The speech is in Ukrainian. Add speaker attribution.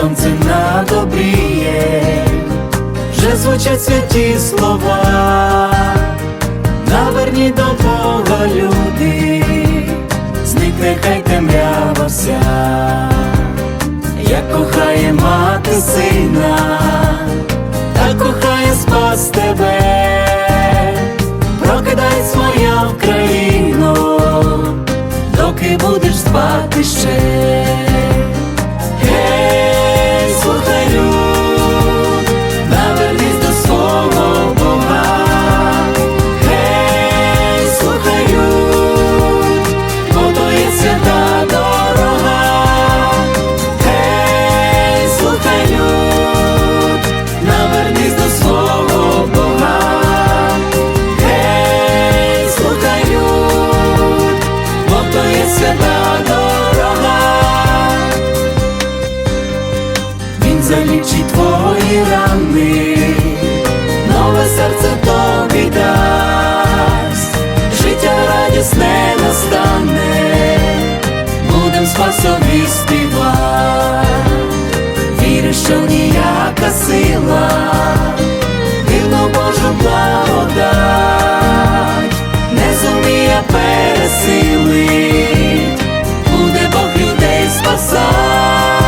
Speaker 1: сонце надобріє, вже звучать святі слова, наверні до Бога люди, зникне хай темрява вся, як кохає мати сина, так кохає спас тебе, прокидайся моя Україно, доки будеш спати ще. Залічить твої рани, нове серце тобі дасть, життя радісне настане, будем спасові співати, вірю, що ніяка сила, дивну Божу благодать, не зуміє пересилить, буде Бог людей спасать.